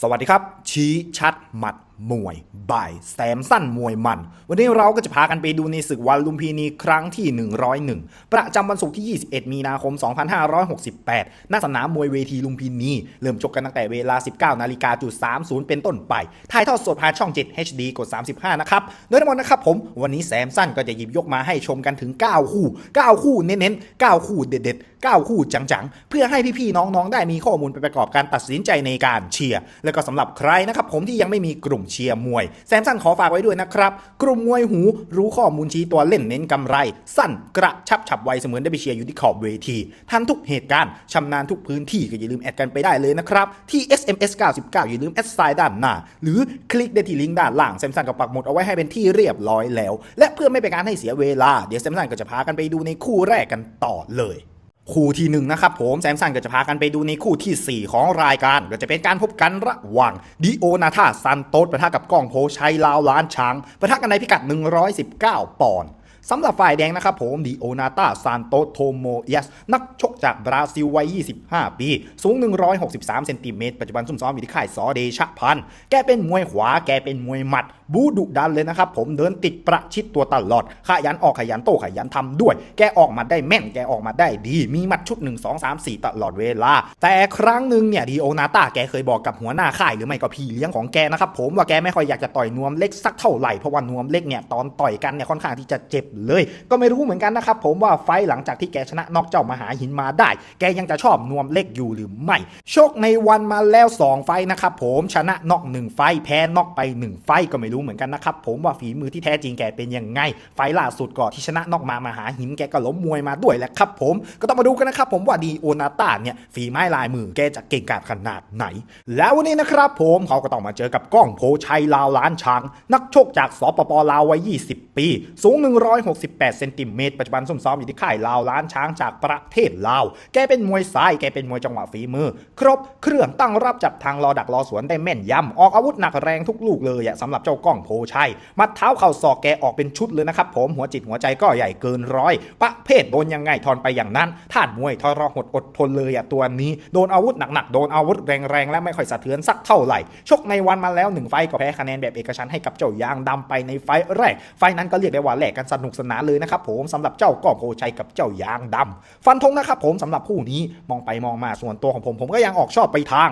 สวัสดีครับ ชี้ชัดหมัด มวยบ่ายแซมสั้นมวยมัน วันนี้เราก็จะพากันไปดูในศึกวันลุมพินีครั้งที่ 101 ประจำวันศุกร์ที่ 21 มีนาคม 2568 ณ สนามมวยเวทีลุมพินี เริ่มชกกันตั้งแต่เวลา 19นาฬิกาจุด30 เป็นต้นไป ถ่ายทอดสดผ่านช่อง 7 HD กด 35 นะครับ โดยทั้งหมดนะครับผมวันนี้แซมสั้นก็จะหยิบยกมาให้ชมกันถึง 9 คู่ 9 คู่เน้นๆ 9 คู่เด็ดๆ 9 คู่จังๆ เพื่อให้พี่ๆน้องๆ ได้มีข้อมูลไปประกอบการตัดสินใจในการเชียร์ แล้วก็สำหรับใครนะครับผมที่ยังไม่มีกลุ่มเชียร์มวย แซมสั้นขอฝากไว้ด้วยนะครับ กลุ่มมวยหูรู้ข้อมูลชี้ตัวเล่นเน้นกำไร สั้นกระชับฉับไวเสมือนได้ไปเชียร์อยู่ที่ขอบเวทีทันทุกเหตุการณ์ชำนาญทุกพื้นที่ก็อย่าลืมแอดกันไปได้เลยนะครับที่ SMS 99อย่าลืมแอดไซน์ด้านหน้า หรือคลิกได้ที่ลิงก์ด้านล่างแซมสั้นก็ปักหมุดเอาไว้ให้เป็นที่เรียบร้อยแล้ว และเพื่อไม่เป็นการให้เสียเวลาเดี๋ยวแซมสั้นก็จะพากันไปดูในคู่แรกกันต่อเลย คู่ที่หนึ่งนะครับผมแซมสันก็จะพากันไปดูในคู่ที่ 4 ของรายการก็จะเป็นการพบกันระหว่างดิโอนาธาซันโตสปะทะกับก้องโพชัยลาวล้านช้างปะทะกันในพิกัด 119 ปอนด์ สำหรับฝ่ายแดงนะครับผมดิโอนาตาซานโตโทโมเอสนักชกจากบราซิลวัย 25 ปี สูง 163 เซนติเมตรปัจจุบันซุ่มซ้อมอยู่ที่ค่ายสอเดชะพันธ์แกเป็นมวยขวา แกเป็นมวยหมัด บูดุดันเลยนะครับผมเดินติดประชิดตัวตลอด ขยันออกขยันโตขยันทำด้วย แกออกมาได้แม่น แกออกมาได้ดี มีหมัดชุด 1 2 3 4 ตลอดเวลา แต่ครั้งหนึ่งเนี่ยดิโอนาตาแกเคยบอกกับหัวหน้าค่ายหรือไม่ก็พี่เลี้ยงของแกนะครับผมว่าแกไม่ค่อยอยากจะต่อยนวมเล็กสักเท่าไหร่เพราะว่านวมเล็กเนี่ยตอนต่อยกันเนี่ยค่อนข้างที่จะเจ็บเลย ก็ไม่รู้เหมือนกันนะครับผมว่าไฟหลังจากที่แกชนะนอกเจ้ามหาหินมาได้ แกยังจะชอบนวมเล็กอยู่หรือไม่ชกในวันมาแล้ว 2 ไฟนะครับผมชนะนอก1ไฟแพ้นอกไป 1 ไฟก็ไม่รู้เหมือนกันนะครับผมว่าฝีมือที่แท้จริงแกเป็นยังไง ไฟล่าสุดก่อนที่ชนะนอกมามหาหินแกก็ล้มมวยมาด้วยแหละครับผมก็ต้องมาดูกันนะครับผมว่าดีโอนาตาเนี่ยฝีไม้ลายมือแกจะเก่งกาจขนาดไหน แล้ววันนี้นะครับผมเขาก็ต้องมาเจอกับก้องโพชัยลาวล้านช้างนักชกจากสปปลาววัย 20 ปี สูง168เซนติเมตรปัจจุบันซุ่มซ้อมอยู่ที่ค่ายลาวล้านช้างจากประเทศลาว แกเป็นมวยซ้าย แกเป็นมวยจังหวะฝีมือ ครบเครื่องตั้งรับจับทางรอดักรอสวนได้แม่นยำออกอาวุธหนักแรงทุกลูกเลยอะสำหรับเจ้ากล้องโพชัยมัดเท้าเข่าศอกแกออกเป็นชุดเลยนะครับผมหัวจิตหัวใจก็ใหญ่เกินร้อยประเภทโดนยังไงทอนไปอย่างนั้นท่านมวยทอรหดอดทนเลยอะตัวนี้ โดนอาวุธหนักๆโดนอาวุธแรงๆและไม่ค่อยสะเทือนสักเท่าไหร่ชกในวันมาแล้วหนึ่งไฟก็แพ้คะแนนแบบเอกฉันให้กับเจ้ายางดำไปในไฟแรกไฟนั้นก็เรียกได้ว่าแหลกกันสนุกสนานเลยนะครับผมสำหรับเจ้าก้องโพชัยกับเจ้ายางดำฟันธงนะครับผมสำหรับคู่นี้มองไปมองมาส่วนตัวของผมผมก็ยังออกชอบไปทาง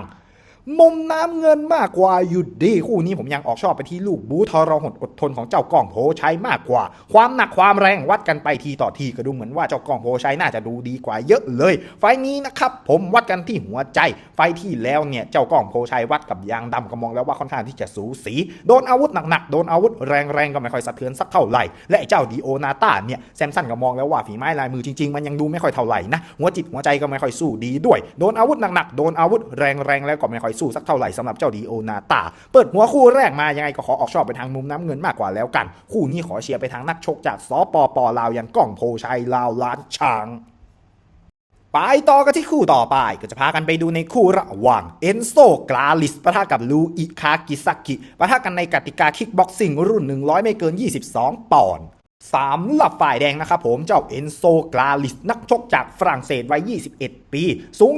มุมน้ำเงินมากกว่าอยู่ดีคู่นี้ผมยังออกชอบไปที่ลูกบูทรหดอดทนของเจ้ากองโพชัยมากกว่า ความหนักความแรงวัดกันไปทีต่อทีก็ดูเหมือนว่าเจ้ากองโพชัยน่าจะดูดีกว่าเยอะเลย ไฟนี้นะครับผมวัดกันที่หัวใจ ไฟที่แล้วเนี่ยเจ้ากองโพชัยวัดกับยางดำก็มองแล้วว่าค่อนข้างที่จะสูสีโดนอาวุธหนักๆโดนอาวุธแรงๆก็ไม่ค่อยสะเทือนสักเท่าไหร่และไอเจ้าดีโอนาตาเนี่ยแซมสันก็มองแล้วว่าฝีไม้ลายมือจริงๆ มันยังดูไม่ค่อยเท่าไหร่นะหัวจิตหัวใจก็ไม่ค่อยสู้ดีด้วย โดนอาวุธหนักๆโดนอาวุธแรงๆแล้วก็ไม่ค่อยสู้สักเท่าไหร่สำหรับเจ้าดีโอนาตา เปิดหัวคู่แรกมายังไงก็ขอออกชอบไปทางมุมน้ำเงินมากกว่าแล้วกัน คู่นี้ขอเชียร์ไปทางนักชกจากสปปลาวอย่างก้องโพชัยลาวล้านช้างไปต่อกันที่คู่ต่อไปก็จะพากันไปดูในคู่ระหว่างเอนโซกราลิสปะทะกับลูอิคากิซากิปะทะกันในกติกาคิกบ็อกซิ่งรุ่น 100 ไม่เกิน 22 ปอนด์ สามหลับฝ่ายแดงนะครับผมเจ้าเอนโซกราลิสนักชกจากฝรั่งเศสวัย 21 ปี สูง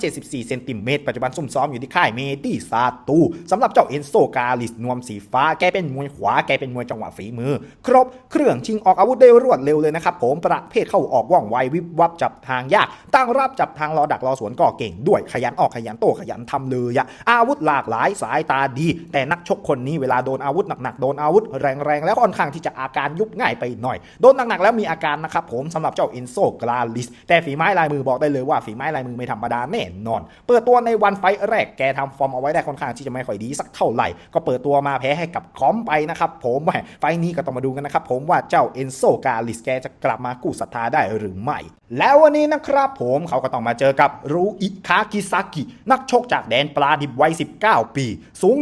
174 เซนติเมตรปัจจุบันซุ่มซ้อมอยู่ที่ค่ายเมตี้ซาตูสำหรับเจ้าเอนโซกราลิสนวมสีฟ้าแกเป็นมวยขวาแกเป็นมวยจังหวะฝีมือ ครบเครื่องชิงออกอาวุธได้รวดเร็วเลยนะครับผมประเภทเข้าออกว่องไววิบวับจับทางยาก ตั้งรับจับทางรอดักรอสวนก็เก่งด้วยขยันออกขยันโตขยันทำเลยอะอาวุธหลากหลายสายตาดี แต่นักชกคนนี้เวลาโดนอาวุธหนักๆโดนอาวุธแรงๆแล้วค่อนข้างที่จะอาการยุบง่ายไปหน่อย โดนหนักๆแล้วมีอาการนะครับผมสำหรับเจ้าเอนโซกราลิส แต่ฝีไม้ลายมือบอกได้เลยว่าฝีไม้ลายมือไม่ธรรมดาแน่นอน เปิดตัวในวันไฟแรกแกทำฟอร์มเอาไว้ได้ค่อนข้างที่จะไม่ค่อยดีสักเท่าไหร่ ก็เปิดตัวมาแพ้ให้กับคอมไปนะครับผมแหมไฟนี้ก็ต้องมาดูกันนะครับผมว่าเจ้าเอนโซกาลิสแกจะกลับมากู้ศรัทธาได้หรือไม่ แล้ววันนี้นะครับผมเขาก็ต้องมาเจอกับรูอิคากิซากิ นักชกจากแดนปลาดิบวัย 19 ปี สูง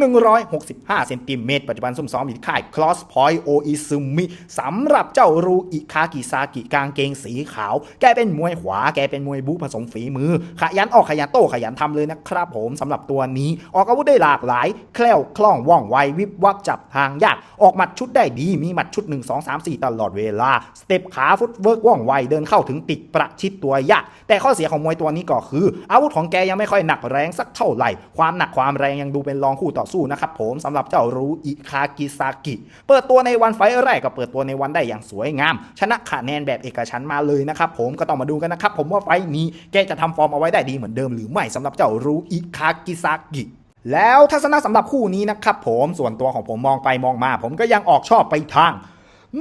165 เซนติเมตรปัจจุบันซุ่มซ้อมอยู่ที่ค่าย Cross Point โออิซึมิสำหรับรับเจ้ารูอิคากิซากิกางเกงสีขาว แกเป็นมวยขวา แกเป็นมวยบูผสมฝีมือ ขยันออกขยันโต้ขยันทำเลยนะครับผมสำหรับตัวนี้ ออกอาวุธได้หลากหลาย แคล่วคล่องว่องไววิบวับจับทางยาก ออกหมัดชุดได้ดี มีหมัดชุด 1 2 3 4 ตลอดเวลา สเต็ปขาฟุตเวิร์กว่องไวเดินเข้าถึงติดประชิดตัวยาก แต่ข้อเสียของมวยตัวนี้ก็คือ อาวุธของแกยังไม่ค่อยหนักแรงสักเท่าไหร่ ความหนักความแรงยังดูเป็นรองคู่ต่อสู้นะครับผมสำหรับเจ้ารูอิคากิซากิ เปิดตัวในวันไฟแรกก็เปิดตัวในวันได้อย่างสวยงาม ชนะคะแนนแบบเอกชันมาเลยนะครับผมก็ต้องมาดูกันนะครับผมว่าไฟนี้แกจะทำฟอร์มเอาไว้ได้ดีเหมือนเดิมหรือไม่สำหรับเจ้ารูอิคากิซากิแล้วทัศนะสำหรับคู่นี้นะครับผมส่วนตัวของผมมองไปมองมา ผมก็ยังออกชอบไปทาง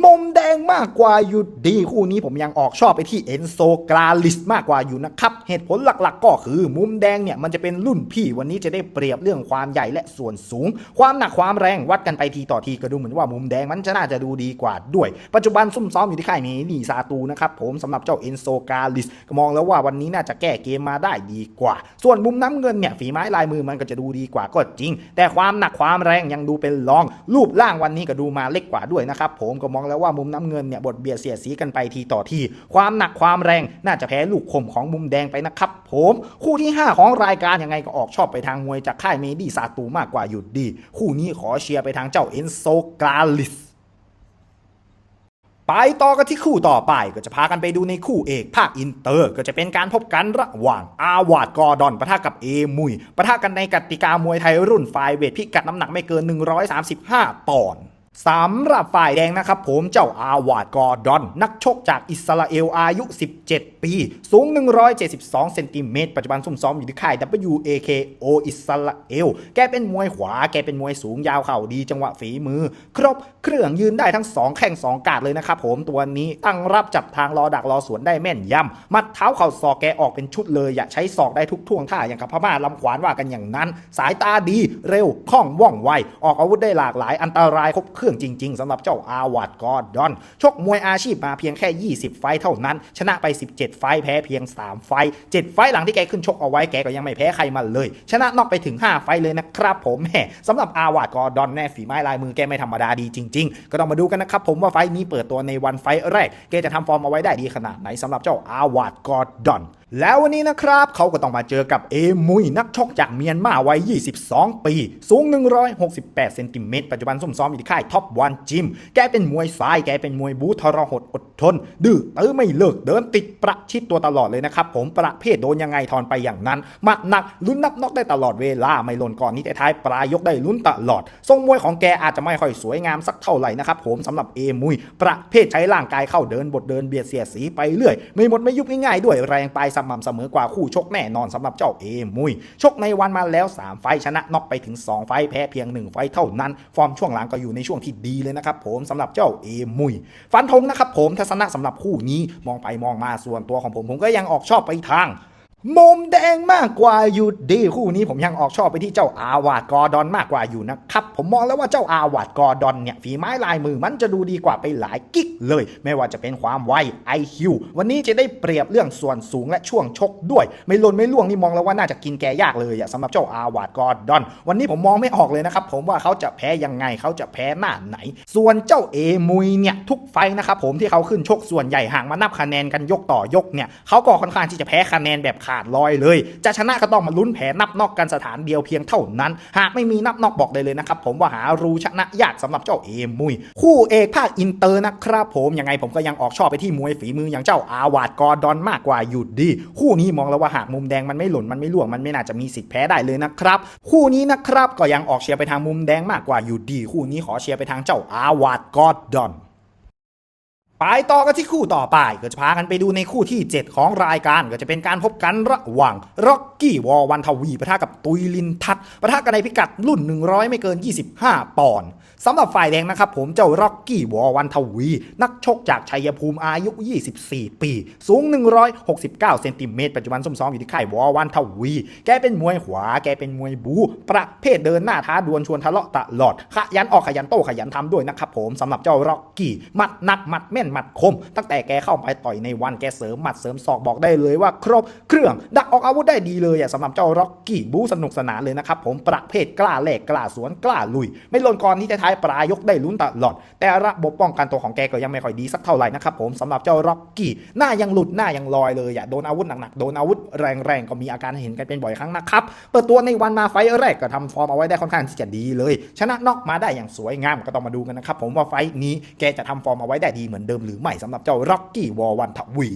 มุมแดงมากกว่าอยู่ดีคู่นี้ผมยังออกชอบไปที่เอนโซกราลิสมากกว่าอยู่นะครับ เหตุผลหลักๆ ก็คือ มุมแดงเนี่ยมันจะเป็นรุ่นพี่วันนี้จะได้เปรียบเรื่องความใหญ่และส่วนสูง ความหนักความแรงวัดกันไปทีต่อทีก็ดูเหมือนว่ามุมแดงมันจะน่าจะดูดีกว่าด้วย ปัจจุบันซุ่มซ้อมอยู่ที่ค่ายนี้นี่ซาตูนะครับผมสำหรับเจ้าเอนโซกราลิสก็มองแล้วว่าวันนี้น่าจะแก้เกมมาได้ดีกว่า ส่วนมุมน้ำเงินเนี่ยฝีไม้ลายมือมันก็จะดูดีกว่าก็จริง แต่ความหนักความแรงยังดูเป็นรอง รูปร่างวันนี้ก็ดูมาเล็กกว่าด้วยนะครับผมก็มองแล้วว่ามุมน้ำเงินเนี่ยบทเบียดเสียดสีกันไปทีต่อที ความหนักความแรงน่าจะแพ้ลูกคมของมุมแดงไปนะครับผมคู่ที่ 5 ของรายการยังไงก็ออกชอบไปทางมวยจากค่ายเมดี้ซาตูมากกว่าหยุดดี คู่นี้ขอเชียร์ไปทางเจ้าเอนโซกาลิสไปต่อกันที่คู่ต่อไปก็จะพากันไปดูในคู่เอกภาคอินเตอร์ ก็จะเป็นการพบกันระหว่าง อาวาดกอดอนปะทะกับเอมุยปะทะกันในกติกามวยไทยรุ่นไฟเวทพิกัดน้ำหนักไม่เกิน 135ปอนด์ สำหรับฝ่ายแดงนะครับผมเจ้าอาวาดกอร์ดอน นักชกจากอิสราเอลอายุ 17 ปี สูง 172 เซนติเมตรปัจจุบันซุ่มซ้อมอยู่ที่ค่าย WAKO อิสราเอล แกเป็นมวยขวา แกเป็นมวยสูงยาวเข่าดีจังหวะฝีมือ ครบเครื่องยืนได้ทั้ง 2 แข้ง 2 กาดเลยนะครับผมตัวนี้ตั้งรับจับทางรอดักรอสวนได้แม่นยำมัดเท้าเข่าศอกแกออกเป็นชุดเลย อย่าใช้ศอกได้ทุกท่วงท่าอย่างกับพม่าลำขวานว่ากันอย่างนั้น สายตาดีเร็วคล่องว่องไวออกอาวุธได้หลากหลายอันตรายครบเครื่องจริง ๆสำหรับเจ้าอาวาดกอดอน ชกมวยอาชีพมาเพียงแค่ 20 ไฟเท่านั้น ชนะไป 17 ไฟแพ้เพียง 3 ไฟ 7 ไฟหลังที่แกขึ้นชกเอาไว้แกก็ยังไม่แพ้ใครมาเลย ชนะนอกไปถึง 5 ไฟเลยนะครับผมแหมสำหรับอาวาดกอดอนแน่ฝีไม้ลายมือแกไม่ธรรมดาดีจริง ๆ ก็ต้องมาดูกันนะครับผมว่าไฟนี้เปิดตัวในวันไฟแรกแกจะทำฟอร์มเอาไว้ได้ดีขนาดไหนสำหรับเจ้าอาวาดกอดอน แล้ววันนี้นะครับเขาก็ต้องมาเจอกับเอมุยนักชกจากเมียนมาวัย 22 ปี สูง 168 เซนติเมตรปัจจุบันซุ่มซ้อมอยู่ที่ค่ายท็อปวันจิม แกเป็นมวยซ้าย แกเป็นมวยบูทรหดอดทน ดื้อตื้อไม่เลิกเดินติดประชิดตัวตลอดเลยนะครับ ผมประเภทโดนยังไงทอนไปอย่างนั้นหมัดหนักลุ้นนับนอกได้ตลอดเวลา ไม่หล่นก่อนนี้แต่ท้ายปลายยกได้ลุ้นตลอด ทรงมวยของแกอาจจะไม่ค่อยสวยงามสักเท่าไหร่นะครับผมสำหรับเอมุยประเภทใช้ร่างกายเข้าเดินบทเดินเบียดเสียสีไปเรื่อย ไม่หมดไม่ยุบง่ายๆด้วยแรงไปม่ำเสมอกว่าคู่ชกแน่นอนสำหรับเจ้าเอมุย ชกในวันมาแล้ว 3 ไฟชนะน็อกไปถึง 2 ไฟแพ้เพียง 1 ไฟเท่านั้น ฟอร์มช่วงหลังก็อยู่ในช่วงที่ดีเลยนะครับผมสำหรับเจ้าเอมุย ฟันธงนะครับผมทัศนะสำหรับคู่นี้มองไปมองมาส่วนตัวของผมผมก็ยังออกชอบไปทาง มุมแดงมากกว่าอยู่ดีคู่นี้ผมยังออกชอบไปที่เจ้าอาวาดกอดอนมากกว่าอยู่นะครับ ผมมองแล้วว่าเจ้าอาวาดกอดอนเนี่ยฝีไม้ลายมือมันจะดูดีกว่าไปหลายกิ๊กเลย ไม่ว่าจะเป็นความไว IQ วันนี้จะได้เปรียบเรื่องส่วนสูงและช่วงชกด้วย ไม่หล่นไม่ล่วงนี่มองแล้วว่าน่าจะกินแกยากเลยอะสำหรับเจ้าอาวาดกอดอน วันนี้ผมมองไม่ออกเลยนะครับผมว่าเขาจะแพ้ยังไงเขาจะแพ้หน้าไหน ส่วนเจ้าเอมุยเนี่ยทุกไฟนะครับผมที่เขาขึ้นชกส่วนใหญ่ห่างมานับคะแนนกันยกต่อยกเนี่ยเขาก็ค่อนข้างที่จะแพ้คะแนนแบบขาดลอยเลย จะชนะก็ต้องมาลุ้นแผลนับนอกกันสถานเดียวเพียงเท่านั้น หากไม่มีนับนอกบอกได้เลยนะครับผมว่าหารู้ชนะยากสำหรับเจ้าเอมุย คู่เอกภาคอินเตอร์นะครับผมยังไงผมก็ยังออกชอบไปที่มวยฝีมืออย่างเจ้าอาวาดกอดอนมากกว่าอยู่ดี คู่นี้มองแล้วว่าหากมุมแดงมันไม่หล่นมันไม่ล่วงมันไม่น่าจะมีสิทธิ์แพ้ได้เลยนะครับคู่นี้นะครับก็ยังออกเชียร์ไปทางมุมแดงมากกว่าอยู่ดี คู่นี้ขอเชียร์ไปทางเจ้าอาวาดกอดอน ไปต่อกันที่คู่ต่อไปก็จะพากันไปดูในคู่ที่ 7 ของรายการก็จะเป็นการพบกันระหว่างร็อกกี้วอวันทวีปะทะกับตุยลินทัศปะทะกันในพิกัดรุ่น 100 ไม่เกิน 25 ปอนด์สำหรับฝ่ายแดงนะครับผมเจ้าร็อกกี้วอวันทวี นักชกจากชัยภูมิอายุ 24 ปี สูง 169 เซนติเมตรปัจจุบันซุ่มซ้อมอยู่ที่ค่ายวอวันทวี แกเป็นมวยขวา แกเป็นมวยบู ประเภทเดินหน้าท้าดวลชวนทะเลาะตลอดขยันออกขยันโต้ขยันทำด้วยนะครับผมสำหรับเจ้าร็อกกี้หมัดนักมัดแม่นหมัดคม ตั้งแต่แกเข้าไปต่อยในวันแกเสริมหมัดเสริมศอกบอกได้เลยว่าครบเครื่อง ดักออกอาวุธได้ดีเลยอะสำหรับเจ้าร็อกกี้บูสนุกสนานเลยนะครับผมประเภทกล้าแหลกกล้าสวนกล้าลุย ไม่หล่นก่อนที่จะท้ายปลายยกได้ลุ้นตลอด แต่ระบบป้องกันตัวของแกก็ยังไม่ค่อยดีสักเท่าไหร่นะครับผมสำหรับเจ้าร็อกกี้หน้ายังหลุดหน้ายังลอยเลยอะโดนอาวุธหนักๆโดนอาวุธแรงๆก็มีอาการเห็นกันเป็นบ่อยครั้งนะครับเปิดตัวในวันมาไฟแรกก็ทำฟอร์มเอาไว้ได้ค่อนข้างที่จะดีเลย ชนะน็อกมาได้อย่างสวยงามก็ต้องมาดูกันนะครับผมว่าไฟนี้แกจะทำฟอร์มเอาไว้ได้ดีเหมือนเดิมหรือไม่สำหรับเจ้าร็อกกี้วอลวันทวี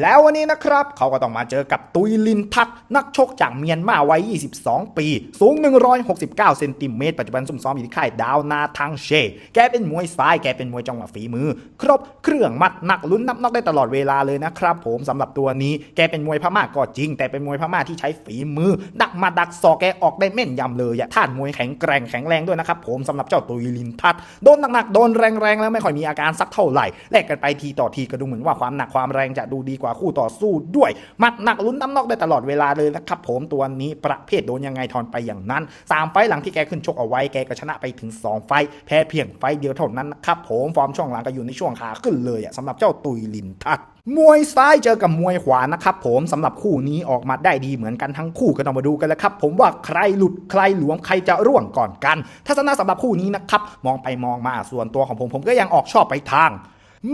แล้ววันนี้นะครับ เขาก็ต้องมาเจอกับตุยลินทัศน์นักชกจากเมียนมาวัย 22 ปี สูง 169 เซนติเมตร ปัจจุบันซุ่มซ้อมอยู่ที่ค่ายดาวนาทังเช แกเป็นมวยซ้าย แกเป็นมวยจังหวะฝีมือ ครบเครื่องมัดหนักลุ้นนับนอกได้ตลอดเวลาเลยนะครับผมสำหรับตัวนี้ แกเป็นมวยพม่าก็จริง แต่เป็นมวยพม่าที่ใช้ฝีมือ ดักมาดักศอกแกออกได้แม่นยำเลยอะท่านมวยแข็งแกร่งแข็งแรงด้วยนะครับผมสำหรับเจ้าตุยลินทัศน์โดนหนักๆโดนแรงๆแล้วไม่ค่อยมีอาการสักเท่าไหร่แลกกันไปทีต่อทีก็ดูเหมือนว่าความหนักความแรงจะดูดีกว่าคู่ต่อสู้ด้วยมัดหนักลุ้นน้ำนอกได้ตลอดเวลาเลยนะครับผมตัวนี้ประเภทโดนยังไงทอนไปอย่างนั้นสามไฟหลังที่แกขึ้นชกเอาไว้แกก็ชนะไปถึง 2 ไฟ แพ้เพียงไฟเดียวเท่านั้นนะครับผมฟอร์มช่วงหลังก็อยู่ในช่วงขาขึ้นเลยอะสำหรับเจ้าตุยลินทัศมวยซ้ายเจอกับมวยขวานะครับผมสำหรับคู่นี้ออกมาได้ดีเหมือนกันทั้งคู่ก็ต้องมาดูกันแล้วครับ ผมว่าใครหลุดใครหลวมใครจะร่วงก่อนกัน ทัศนะสำหรับคู่นี้นะครับมองไปมองมาส่วนตัวของผมผมก็ยังออกชอบไปทาง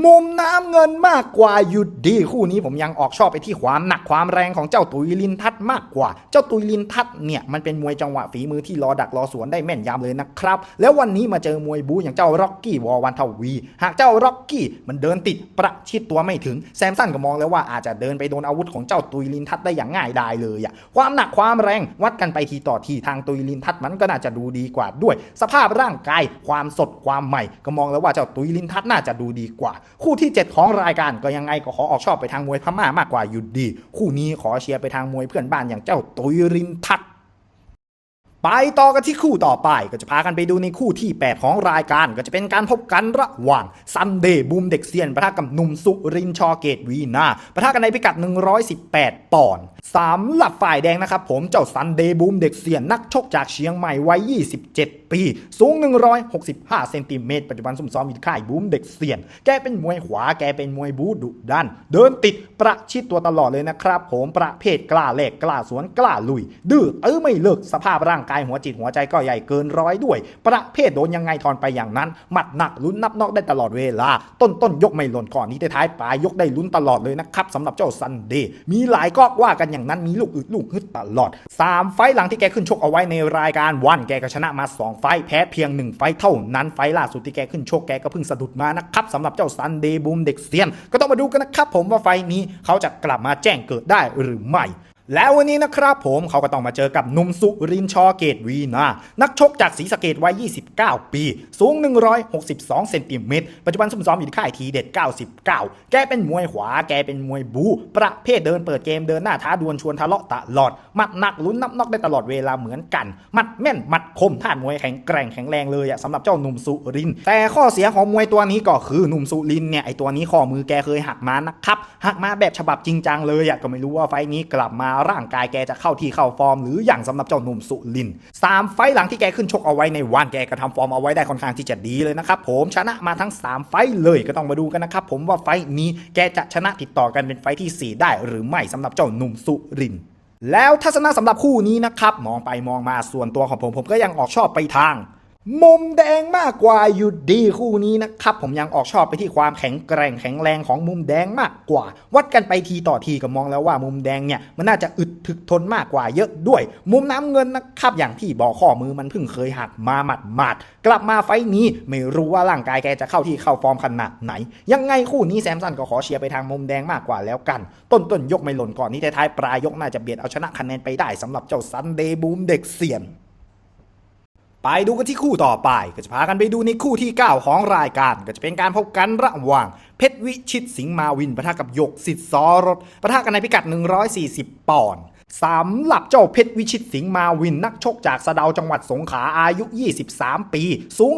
มุมน้ำเงินมากกว่าหยุดดีคู่นี้ผมยังออกชอบไปที่ความหนักความแรงของเจ้าตุยลินทัศมากกว่า เจ้าตุยลินทัศเนี่ยมันเป็นมวยจังหวะฝีมือที่รอดักรอสวนได้แม่นยำเลยนะครับ แล้ววันนี้มาเจอมวยบูอย่างเจ้าร็อกกี้วอวันทวี หากเจ้าร็อกกี้มันเดินติดประชิดตัวไม่ถึงแซมสันก็มองแล้วว่าอาจจะเดินไปโดนอาวุธของเจ้าตุยลินทัศได้อย่างง่ายดายเลยอะความหนักความแรงวัดกันไปทีต่อทีทางตุยลินทัศมันก็น่าจะดูดีกว่าด้วย สภาพร่างกายความสดความใหม่ก็มองแล้วว่าเจ้าตุยลินทัศน์น่าจะดูดีกว่าคู่ที่ 7 ของรายการก็ยังไงก็ขอออกชอบไปทางมวยพม่ามากกว่าอยู่ดี คู่นี้ขอเชียร์ไปทางมวยเพื่อนบ้านอย่างเจ้าตุยรินทัศไปต่อกันที่คู่ต่อไปก็จะพากันไปดูในคู่ที่ 8 ของรายการก็จะเป็นการพบกันระหว่างซันเดย์บูมเด็กเซียนประทะกับหนุ่มสุรินชอเกตวีนาประทะกันในพิกัด 118 ปอนด์สามหลับฝ่ายแดงนะครับผมเจ้าซันเดย์บูมเด็กเซียนนักชกจากเชียงใหม่วัย 27 ปี สูง 165 เซนติเมตรปัจจุบันซุ่มซ้อมอยู่ค่ายบูมเด็กเซียนแกเป็นมวยขวา แกเป็นมวยบูดุดัน เดินติดประชิดตัวตลอดเลยนะครับผมประเภทกล้าแหลกกล้าสวนกล้าลุย ดื้อเออไม่เลิกสภาพร่างกายหัวจิตหัวใจก็ใหญ่เกินร้อยด้วย ประเภทโดนยังไงทอนไปอย่างนั้น หมัดหนักลุ้นนับนอกได้ตลอดเวลา ต้นต้นยกไม่หล่นก่อนนี้ท้ายปลายยกได้ลุ้นตลอดเลยนะครับสำหรับเจ้าซันเดย์มีหลายก็ว่ากันอย่างนั้นมีลูกอึดลูกฮึดตลอดสามไฟต์หลังที่แกขึ้นชกเอาไว้ในรายการวันแกก็ชนะมาสองไฟแพ้เพียงหนึ่งไฟเท่านั้นไฟล่าสุดที่แกขึ้นโชคแกก็เพิ่งสะดุดมานะครับสำหรับเจ้าซันเดย์บูมเด็กเซียน ก็ต้องมาดูกันนะครับผมว่าไฟนี้เขาจะกลับมาแจ้งเกิดได้หรือไม่ แล้ววันนี้นะครับผมเขาก็ต้องมาเจอกับนุ่มสุรินชอเกตวีนา นักชกจากศรีสะเกดวัย 29 ปี สูง 162 เซนติเมตร ปัจจุบันซุ่มซ้อมอยู่ที่ค่ายทีเด็ด 99 แกเป็นมวยขวา แกเป็นมวยบู ประเภทเดินเปิดเกมเดินหน้าท้าดวลชวนทะเลาะตลอดหมัดหนักลุ้นนับนอกได้ตลอดเวลาเหมือนกันหมัดแม่นหมัดคมท่านมวยแข็งแกร่งแข็งแรงเลยอะสำหรับเจ้าหนุ่มสุริน แต่ข้อเสียของมวยตัวนี้ก็คือหนุ่มสุรินเนี่ยไอตัวนี้ข้อมือแกเคยหักมานะครับหักมาแบบฉบับจริงจังเลยอะก็ไม่รู้ว่าไฟนี้กลับมาร่างกายแกจะเข้าที่เข้าฟอร์ม หรืออย่างสำหรับเจ้าหนุ่มสุรินสามไฟล์หลังที่แกขึ้นชกเอาไว้ในวันแกก็ทำฟอร์มเอาไว้ได้ค่อนข้างที่จะดีเลยนะครับผมชนะมาทั้ง 3 ไฟล์เลยก็ต้องมาดูกันนะครับผมว่าไฟล์นี้แกจะชนะติดต่อกันเป็นไฟล์ที่ 4 ได้ หรือไม่สำหรับเจ้าหนุ่มสุรินแล้วทัศนะสำหรับคู่นี้นะครับมองไปมองมาส่วนตัวของผมผมก็ยังออกชอบไปทาง มุมแดงมากกว่าอยู่ดีคู่นี้นะครับ ผมยังออกชอบไปที่ความแข็งแกร่งแข็งแรงของมุมแดงมากกว่า วัดกันไปทีต่อทีก็มองแล้วว่ามุมแดงเนี่ยมันน่าจะอึดถึกทนมากกว่าเยอะด้วย มุมน้ำเงินนะครับอย่างที่บอกข้อมือมันเพิ่งเคยหักมาหมัดหมัดกลับมาไฟต์นี้ไม่รู้ว่าร่างกายแกจะเข้าที่เข้าฟอร์มขนาดไหน ยังไงคู่นี้แซมสันก็ขอเชียร์ไปทางมุมแดงมากกว่าแล้วกัน ต้นต้นๆยกไม่หล่นก่อนนี้ท้ายๆปลายยกน่าจะเบียดเอาชนะคะแนนไปได้สำหรับเจ้าซันเดย์บูมเด็กเสียน ไปดูกันที่คู่ต่อไป ก็จะพากันไปดูในคู่ที่ 9 ของรายการ ก็จะเป็นการพบกันระหว่าง เพชรวิชิตสิงห์มาวินปะทะกับหยกสิทธิ์ซอรถปะทะกันในพิกัด 140 ปอนด์ สำหรับเจ้าเพชรวิชิตสิงห์มาวินนักชกจากสะเดาจังหวัดสงขลาอายุ 23 ปี สูง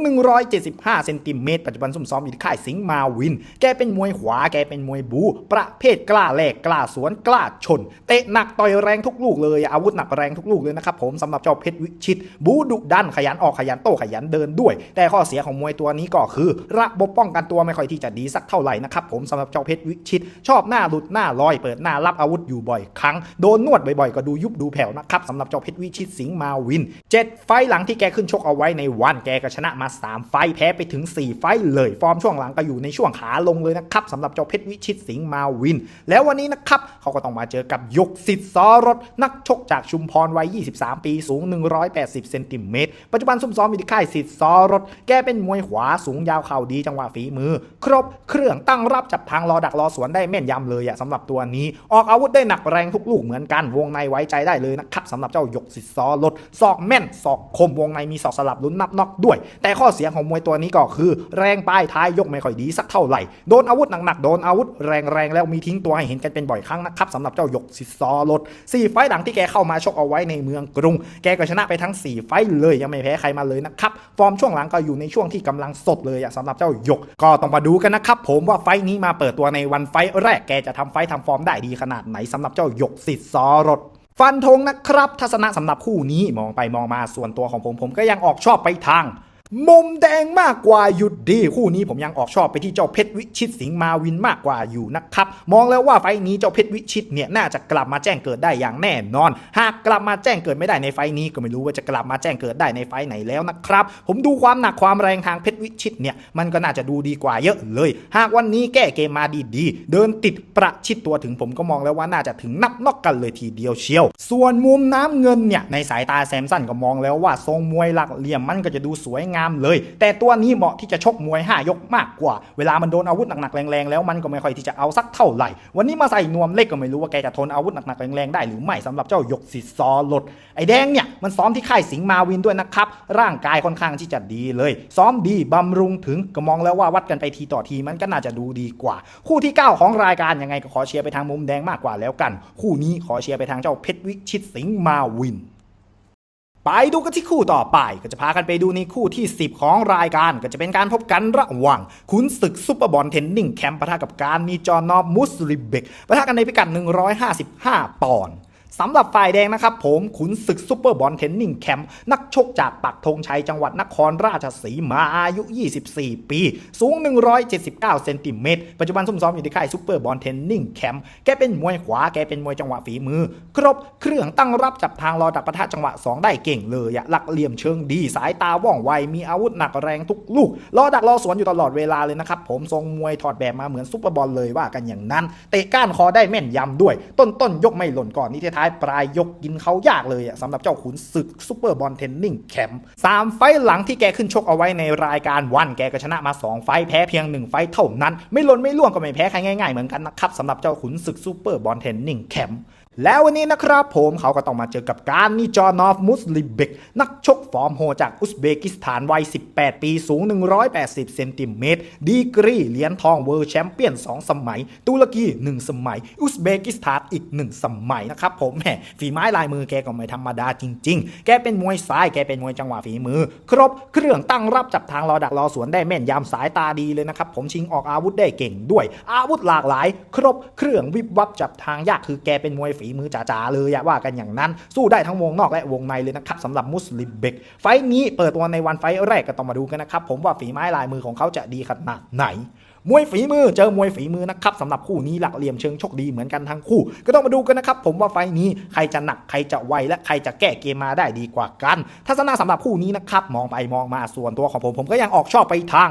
175 เซนติเมตรปัจจุบันซุ่มซ้อมอยู่ที่ค่ายสิงห์มาวิน แกเป็นมวยขวา แกเป็นมวยบู ประเภทกล้าแลกกล้าสวนกล้าชน เตะหนักต่อยแรงทุกลูกเลยอาวุธหนักแรงทุกลูกเลยนะครับผมสำหรับเจ้าเพชรวิชิต บูดุดันขยันออกขยันโต้ขยันเดินด้วย แต่ข้อเสียของมวยตัวนี้ก็คือ ระบบป้องกันตัวไม่ค่อยที่จะดีสักเท่าไหร่นะครับผมสำหรับเจ้าเพชรวิชิต ชอบหน้าหลุดหน้าลอยเปิดหน้ารับอาวุธอยู่บ่อยครั้งโดนนวดบ่อยๆก็ดูยุบดูแผ่วนะครับสำหรับเจ้าเพชรวิชิตสิงห์มาวินเจ็ดไฟล์หลังที่แกขึ้นชกเอาไว้ในวันแกก็ชนะมา 3 ไฟล์แพ้ไปถึง 4 ไฟล์เลยฟอร์มช่วงหลังก็อยู่ในช่วงขาลงเลยนะครับสำหรับเจ้าเพชรวิชิตสิงห์มาวิน แล้ววันนี้นะครับเขาก็ต้องมาเจอกับยกสิทธิ์ซอรถนักชกจากชุมพรวัย 23 ปีสูง 180 เซนติเมตรปัจจุบันซุ่มซ้อมอยู่ที่ค่ายสิทธิ์ซอรถ แกเป็นมวยขวาสูงยาวเข่าดีจังหวะฝีมือ ครบเครื่องตั้งรับจับทางรอดักรอสวนได้แม่นยำเลยอะสำหรับตัวนี้ ออกอาวุธได้หนักแรงทุกลูกเหมือนกันวงในไว้ใจได้เลยนะครับสำหรับเจ้าหยกสิทธิ์ซอรถศอกแม่นศอกคมวงในมีศอกสลับลุ้นนับนอกด้วย แต่ข้อเสียของมวยตัวนี้ก็คือ แรงปลายท้ายยกไม่ค่อยดีสักเท่าไหร่โดนอาวุธหนักๆโดนอาวุธแรงๆแล้วมีทิ้งตัวให้เห็นกันเป็นบ่อยครั้งนะครับสำหรับเจ้าหยกสิทธิ์ซอรถสี่ไฟล์หลังที่แกเข้ามาชกเอาไว้ในเมืองกรุง แกก็ชนะไปทั้ง 4 ไฟต์เลยยังไม่แพ้ใครมาเลยนะครับฟอร์มช่วงหลังก็อยู่ในช่วงที่กำลังสดเลยสำหรับเจ้าหยกก็ต้องมาดูกันนะครับผมว่าไฟต์นี้มาเปิดตัวในวันไฟต์แรกแกจะทำไฟต์ทำฟอร์มได้ดีขนาดไหนสำหรับเจ้าหยกสิทธิ์ซอรถ ฟันธงนะครับ ทัศนะสำหรับคู่นี้มองไปมองมาส่วนตัวของผมผมก็ยังออกชอบไปทาง มุมแดงมากกว่าหยุดดี คู่นี้ผมยังออกชอบไปที่เจ้าเพชรวิชิตสิงห์มาวินมากกว่าอยู่นะครับ มองแล้วว่าไฟนี้เจ้าเพชรวิชิตเนี่ยน่าจะกลับมาแจ้งเกิดได้อย่างแน่นอน หากกลับมาแจ้งเกิดไม่ได้ในไฟนี้ก็ไม่รู้ว่าจะกลับมาแจ้งเกิดได้ในไฟไหนแล้วนะครับ ผมดูความหนักความแรงทางเพชรวิชิตเนี่ยมันก็น่าจะดูดีกว่าเยอะเลย หากวันนี้แก้เกมมาดีๆ เดินติดประชิดตัวถึงผมก็มองแล้วว่าน่าจะถึงนับนอกกันเลยทีเดียวเชียว ส่วนมุมน้ำเงินเนี่ยในสายตาแซมสันก็มองแล้วว่าทรงมวยหลักเหลี่ยมมันก็จะดูสวยงามเลย แต่ตัวนี้เหมาะที่จะชกมวย 5 ยกมากกว่า เวลามันโดนอาวุธหนักๆแรงๆแล้วมันก็ไม่ค่อยที่จะเอาสักเท่าไหร่ วันนี้มาใส่นวมเล็กก็ไม่รู้ว่าแกจะทนอาวุธหนักๆแรงๆได้หรือไม่สำหรับเจ้าหยกสิซอลด ไอ้แดงเนี่ยมันซ้อมที่ค่ายสิงห์มาวินด้วยนะครับ ร่างกายค่อนข้างที่จะดีเลย ซ้อมดีบำรุงถึงก็มองแล้วว่าวัดกันไปทีต่อทีมันก็น่าจะดูดีกว่า คู่ที่ 9 ของรายการยังไงก็ขอเชียร์ไปทางมุมแดงมากกว่าแล้วกัน คู่นี้ขอเชียร์ไปทางเจ้าเพชรวิชิตสิงห์มาวิน ไปดูกันที่คู่ต่อไปก็จะพากันไปดูในคู่ที่ 10 ของรายการก็จะเป็นการพบกันระหว่างขุนศึกซุปเปอร์บอลเทนนิงแคมป์ปะทะกับการมีจอนอบมุสลิเบกปะทะกันในพิกัด 155 ปอนด์ สำหรับฝ่ายแดงนะครับผมขุนศึกซุปเปอร์บอลเทนนิงแคมป์นักชกจากปักธงชัยจังหวัดนครราชสีมาอายุ 24 ปี สูง 179 เซนติเมตร ปัจจุบันซุ่มซ้อมอยู่ที่ค่ายซุปเปอร์บอลเทนนิงแคมป์แกเป็นมวยขวา แกเป็นมวยจังหวะฝีมือ ครบเครื่องตั้งรับจับทางรอดักปะทะจังหวะ 2 ได้เก่งเลยอะหลักเหลี่ยมเชิงดี สายตาว่องไว มีอาวุธหนักแรงทุกลูก รอดักรอสวนอยู่ตลอดเวลาเลยนะครับผมทรงมวยถอดแบบมาเหมือนซุปเปอร์บอลเลยว่ากันอย่างนั้น เตะก้านคอได้แม่นยำด้วย ต้นต้นยกไม่หล่นก่อนนี่ท้ายปลายยกกินเขายากเลยอะสำหรับเจ้าขุนศึกซูเปอร์บอลเทนนิงแคมป์สามไฟล์หลังที่แกขึ้นชกเอาไว้ในรายการวันแกก็ชนะมา 2 ไฟล์แพ้เพียง 1 ไฟล์เท่านั้น ไม่ล้นไม่ล่วงก็ไม่แพ้ใครง่ายๆเหมือนกันนะครับสำหรับเจ้าขุนศึกซูเปอร์บอลเทนนิงแคมป์ แล้ววันนี้นะครับผมเขาก็ต้องมาเจอกับการนิจอนอฟมุสลิเบกนักชกฟอร์มโหจากอุซเบกิสถานวัย 18 ปีสูง 180 เซนติเมตร ดีกรีเหรียญทองเวิร์แชมเปี้ยน 2 สมัย ตุรกี 1 สมัย อุซเบกิสถานอีก 1 สมัยนะครับผมแหมฝีไม้ลายมือแกก็ไม่ธรรมดาจริง ๆ แกเป็นมวยซ้ายแกเป็นมวยจังหวะฝีมือ ครบเครื่องตั้งรับจับทางรอดักรอสวนได้แม่นยำสายตาดีเลยนะครับผมชิงออกอาวุธได้เก่งด้วย อาวุธหลากหลาย ครบเครื่องวิบวับจับทางยากคือแกเป็นมวยฝีมือจ๋าๆเลยว่ากันอย่างนั้น สู้ได้ทั้งวงนอกและวงในเลยนะครับสำหรับมุสลิมเบกไฟนี้เปิดตัวในวันไฟแรกก็ต้องมาดูกันนะครับผมว่าฝีไม้ลายมือของเขาจะดีขนาดไหนมวยฝีมือเจอมวยฝีมือนะครับสำหรับคู่นี้หลักเหลี่ยมเชิงชกดีเหมือนกันทั้งคู่ ก็ต้องมาดูกันนะครับผมว่าไฟนี้ใครจะหนักใครจะไวและใครจะแก้เกมมาได้ดีกว่ากัน ทัศนะสำหรับคู่นี้นะครับมองไปมองมาส่วนตัวของผมผมก็ยังออกชอบไปทาง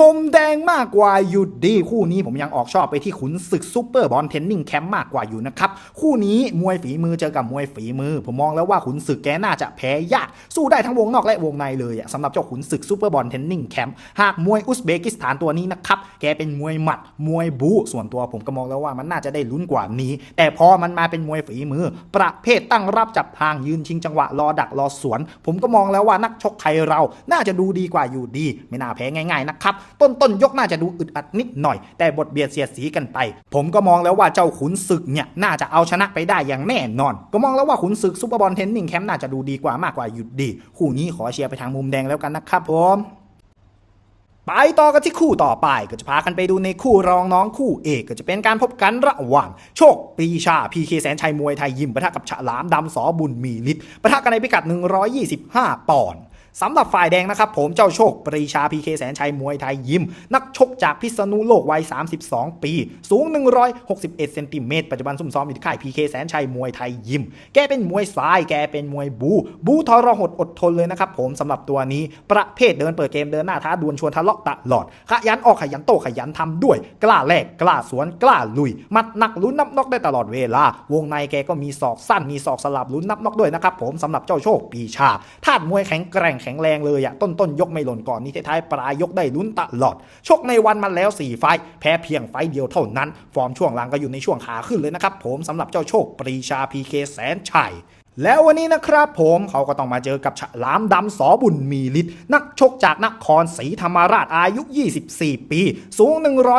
มุมแดงมากกว่าอยู่ดีคู่นี้ผมยังออกชอบไปที่ขุนศึกซูเปอร์บอลเทนนิงแคมป์มากกว่าอยู่นะครับคู่นี้มวยฝีมือเจอกับมวยฝีมือ ผมมองแล้วว่าขุนศึกแกน่าจะแพ้ยากสู้ได้ทั้งวงนอกและวงในเลยสำหรับเจ้าขุนศึกซูเปอร์บอลเทนนิงแคมป์หากมวยอุซเบกิสถานตัวนี้นะครับแกเป็นมวยหมัดมวยบูส่วนตัวผมก็มองแล้วว่ามันน่าจะได้ลุ้นกว่านี้ แต่พอมันมาเป็นมวยฝีมือ ประเภทตั้งรับจับทางยืนชิงจังหวะรอดักรอสวน ผมก็มองแล้วว่านักชกไทยเราน่าจะดูดีกว่าอยู่ดี ไม่น่าแพ้ง่าย ๆนะครับนะครับ ต้นต้นยกน่าจะดูอึดอัดนิดหน่อย แต่บทเบียดเสียดสีกันไป ผมก็มองแล้วว่าเจ้าขุนศึกเนี่ยน่าจะเอาชนะไปได้อย่างแน่นอน ก็มองแล้วว่าขุนศึกซุปเปอร์บอลเทนนิงแคมป์น่าจะดูดีกว่ามากกว่าหยุดดี คู่นี้ขอเชียร์ไปทางมุมแดงแล้วกันนะครับผมไปต่อกันที่คู่ต่อไปก็จะพากันไปดูในคู่รองน้องคู่เอกก็จะเป็นการพบกันระหว่าง โชคปรีชาพีเคแสนชัยมวยไทยยิมปะทะกับฉลามดำสอบุญมีฤทธิ์ปะทะกันในพิกัด 125 ปอนด์ สำหรับฝ่ายแดงนะครับผมเจ้าโชคปรีชาพีเคแสนชัยมวยไทยยิม นักชกจากพิษณุโลกวัย 32 ปี สูง 161 เซนติเมตรปัจจุบันซุ่มซ้อมอยู่ที่ค่ายพีเคแสนชัยมวยไทยยิม แกเป็นมวยซ้าย แกเป็นมวยบู บูทรหดอดทนเลยนะครับผมสำหรับตัวนี้ ประเภทเดินเปิดเกมเดินหน้าท้าดวลชวนทะเลาะตลอด ขยันออกขยันโตขยันทำด้วย กล้าแลกกล้าสวนกล้าลุย มัดหนักลุ้นนับนอกได้ตลอดเวลา วงในแกก็มีศอกสั้นมีศอกสลับลุ้นนับนอกด้วยนะครับผมสำหรับเจ้าโชคปีชาธาตุมวยแข็งแกร่งแข็งแรงเลยอะต้นต้นๆยกไม่หล่นก่อนนี่ท้ายๆปลายยกได้ลุ้นตลอด ชกในวันมันแล้ว 4 ไฟแพ้เพียงไฟเดียวเท่านั้น ฟอร์มช่วงหลังก็อยู่ในช่วงขาขึ้นเลยนะครับผมสำหรับเจ้าโชคปรีชาพีเคแสนชัย แล้ววันนี้นะครับผมเขาก็ต้องมาเจอกับฉลามดำสอบุญมีฤทธิ์นักชกจากนครศรีธรรมราชอายุ 24 ปี สูง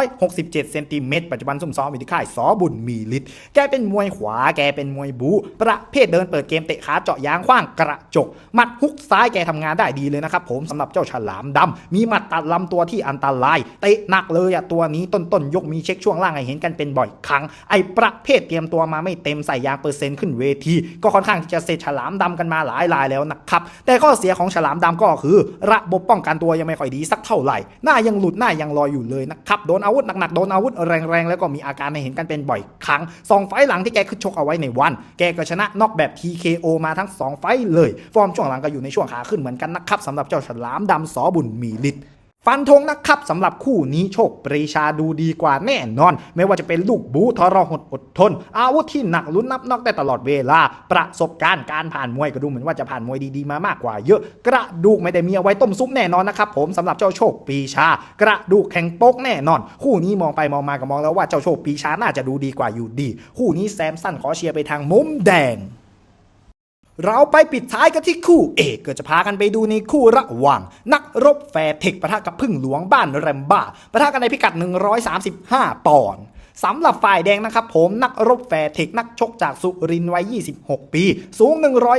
167 เซนติเมตรปัจจุบันซุ่มซ้อมอยู่ที่ค่ายสอบุญมีฤทธิ์แกเป็นมวยขวาแกเป็นมวยบูประเภทเดินเปิดเกมเตะขาเจาะยางขว้างกระจกหมัดฮุกซ้ายแกทำงานได้ดีเลยนะครับผมสำหรับเจ้าฉลามดำมีหมัดตัดลำตัวที่อันตรายเตะหนักเลยอะตัวนี้ต้นต้นๆยกมีเช็คช่วงล่างให้เห็นกันเป็นบ่อยครั้งไอ้ประเภทเตรียมตัวมาไม่เต็มใส่ยางเปอร์เซ็นต์ขึ้นเวที ก็ค่อนข้างจะเสร็จฉลามดำกันมาหลายรายแล้วนะครับ แต่ข้อเสียของฉลามดำก็คือ ระบบป้องกันตัวยังไม่ค่อยดีสักเท่าไหร่ หน้ายังหลุดหน้ายังลอยอยู่เลยนะครับ โดนอาวุธหนักๆ โดนอาวุธแรงๆ แล้วก็มีอาการให้เห็นกันเป็นบ่อยครั้งสองไฟล์หลังที่แกขึ้นชกเอาไว้ในวัน แกก็ชนะนอกแบบ TKO มาทั้งสองไฟล์เลย ฟอร์มช่วงหลังก็อยู่ในช่วงขาขึ้นเหมือนกันนะครับสำหรับเจ้าฉลามดำสอบุญมีฤทธิ์ ฟันธงนะครับสำหรับคู่นี้โชคปรีชาดูดีกว่าแน่นอน ไม่ว่าจะเป็นลูกบูทรหดอดทน อาวุธที่หนักลุ้นนับนอกได้ตลอดเวลา ประสบการณ์การผ่านมวยก็ดูเหมือนว่าจะผ่านมวยดีๆมามากกว่าเยอะ กระดูกไม่ได้มีเอาไว้ต้มซุปแน่นอนนะครับผมสำหรับเจ้าโชคปรีชา กระดูกแข็งโป๊กแน่นอน คู่นี้มองไปมองมาก็มองแล้วว่าเจ้าโชคปรีชาน่าจะดูดีกว่าอยู่ดี คู่นี้แซมสันขอเชียร์ไปทางมุมแดง เราไปปิดท้ายกันที่คู่เอกก็จะพากันไปดูในคู่ระหว่าง นักรบแฟร์เทคปะทะกับพึ่งหลวงบ้านแรมบ้าปะทะกันในพิกัด 135 ปอนด์ สำหรับฝ่ายแดงนะครับผมนักรบแฟร์เทคนักชกจากสุรินทร์วัย 26 ปี สูง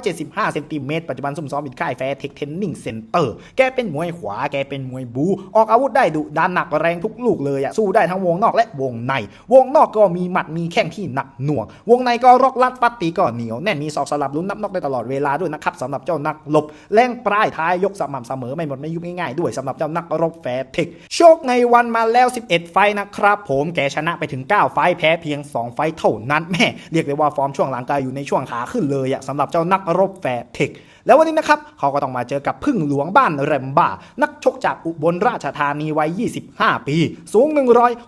175 เซนติเมตรปัจจุบันซุ่มซ้อมอยู่ค่ายแฟร์เทคเทนนิ่งเซ็นเตอร์แกเป็นมวยขวาแกเป็นมวยบู ออกอาวุธได้ดุดันหนักแรงทุกลูกเลยอะสู้ได้ทั้งวงนอกและวงใน วงนอกก็มีหมัดมีแข้งที่หนักหน่วง วงในก็รอกลัดฟัดตีก็เหนียวแน่นมีศอกสลับลุ้นนับนอกได้ตลอดเวลาด้วยนะครับสำหรับเจ้านักรบแรงปลายท้ายยกสม่ำเสมอไม่หมดไม่ยุบง่ายๆด้วยสำหรับเจ้านักรบแฟร์เทคโชคในวันมาแล้ว 11 ไฟนะครับผมแกชนะไปถึง9 ไฟแพ้เพียง 2 ไฟเท่านั้นแม่เรียกได้ว่าฟอร์มช่วงหลังกายอยู่ในช่วงขาขึ้นเลยอะสำหรับเจ้านักรบแฟร์เทคแล้ววันนี้นะครับเขาก็ต้องมาเจอกับพึ่งหลวงบ้านแรมบ้า นักชกจากอุบลราชธานีวัย 25 ปี สูง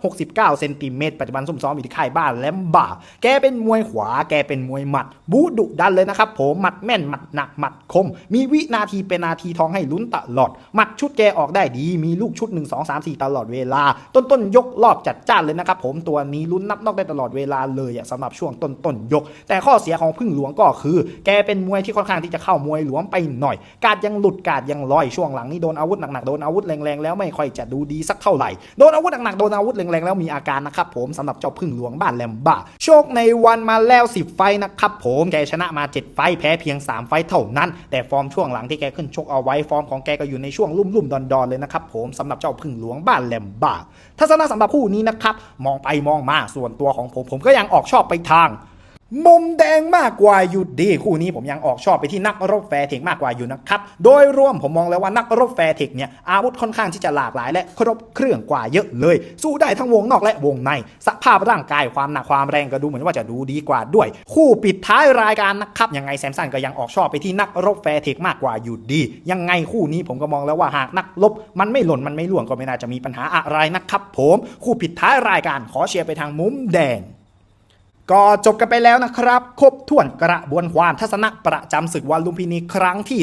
169 เซนติเมตรปัจจุบันซุ่มซ้อมอยู่ที่ค่ายบ้านแรมบ้า แกเป็นมวยขวา แกเป็นมวยหมัด บูดุดันเลยนะครับผมหมัดแม่นหมัดหนักหมัดคม มีวินาทีเป็นนาทีทองให้ลุ้นตลอด หมัดชุดแกออกได้ดี มีลูกชุด 1 2 3 4 ตลอดเวลา ต้นต้นๆยกรอบจัดจ้านเลยนะครับผมตัวนี้ลุ้นนับนอกได้ตลอดเวลาเลยสำหรับช่วงต้นต้นๆยก แต่ข้อเสียของพึ่งหลวงก็คือ แกเป็นมวยที่ค่อนข้างที่จะเข้ามวยหลวมไปหน่อย กาดยังหลุดกาดยังลอยช่วงหลังนี่โดนอาวุธหนักๆโดนอาวุธแรงๆแล้วไม่ค่อยจะดูดีสักเท่าไหร่โดนอาวุธหนักๆโดนอาวุธแรงๆแล้วมีอาการนะครับผมสำหรับเจ้าพึ่งหลวงบ้านแลมบ้าโชคในวันมาแล้ว 10 ไฟนะครับผมแกชนะมา 7 ไฟแพ้เพียง 3 ไฟเท่านั้น แต่ฟอร์มช่วงหลังที่แกขึ้นชกเอาไว้ฟอร์มของแกก็อยู่ในช่วงลุ่มๆดอนๆเลยนะครับผมสำหรับเจ้าพึ่งหลวงบ้านแลมบ้าทัศนะสำหรับคู่นี้นะครับมองไปมองมาส่วนตัวของผมผมก็ยังออกชอบไปทาง มุมแดงมากกว่าอยู่ดี คู่นี้ผมยังออกชอบไปที่นักรบแฟร์เทคมากกว่าอยู่นะครับ โดยรวมผมมองแล้วว่านักรบแฟร์เทคเนี่ยอาวุธค่อนข้างที่จะหลากหลาย และครบเครื่องกว่าเยอะเลย สู้ได้ทั้งวงนอกและวงใน สภาพร่างกายความหนักความแรงก็ดูเหมือนว่าจะดูดีกว่าด้วย คู่ปิดท้ายรายการนะครับยังไงแซมสันก็ยังออกชอบไปที่นักรบแฟร์เทคมากกว่าอยู่ดี ยังไงคู่นี้ผมก็มองแล้วว่าหากนักรบมันไม่หล่นมันไม่ล่วงก็ไม่น่าจะมีปัญหาอะไรนะครับผมคู่ปิดท้ายรายการขอเชียร์ไปทางมุมแดง ก็จบกันไปแล้วนะครับ ครบถ้วนกระบวนความทัศนะประจำศึกวันลุมพินีครั้งที่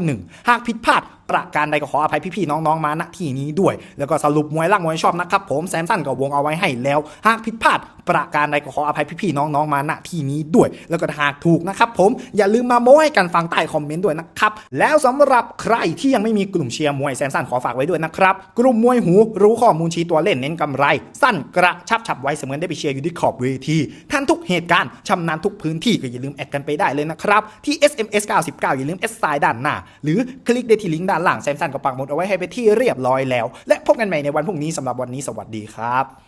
101 หากผิดพลาด ประการใดก็ขออภัยพี่ๆน้องๆมาณที่นี้ด้วย แล้วก็สรุปมวยรักมวยชอบนะครับผมแซมสันก็วงเอาไว้ให้แล้ว หากผิดพลาดประการใดก็ขออภัยพี่ๆน้องๆมาณที่นี้ด้วย แล้วก็หากถูกนะครับผมอย่าลืมมาโม้ให้กันฟังใต้คอมเมนต์ด้วยนะครับแล้วสำหรับใครที่ยังไม่มีกลุ่มเชียร์มวยแซมสันขอฝากไว้ด้วยนะครับกลุ่มมวยหูรู้ข้อมูลชี้ตัวเล่นเน้นกำไร สั้นกระชับฉับไวเสมือนได้ไปเชียร์อยู่ที่ขอบเวทีทันทุกเหตุการณ์ชำนาญทุกพื้นที่ก็อย่าลืมแอดกันไปได้เลยนะครับที่ SMS 99อย่าลืม S ไซด้านหน้าหรือคลิกได้ที่ลิงก์ด้านหลังแซมสันก็ปักหมุดเอาไว้ให้ไปที่เรียบร้อยแล้ว และพบกันใหม่ในวันพรุ่งนี้สำหรับวันนี้สวัสดีครับ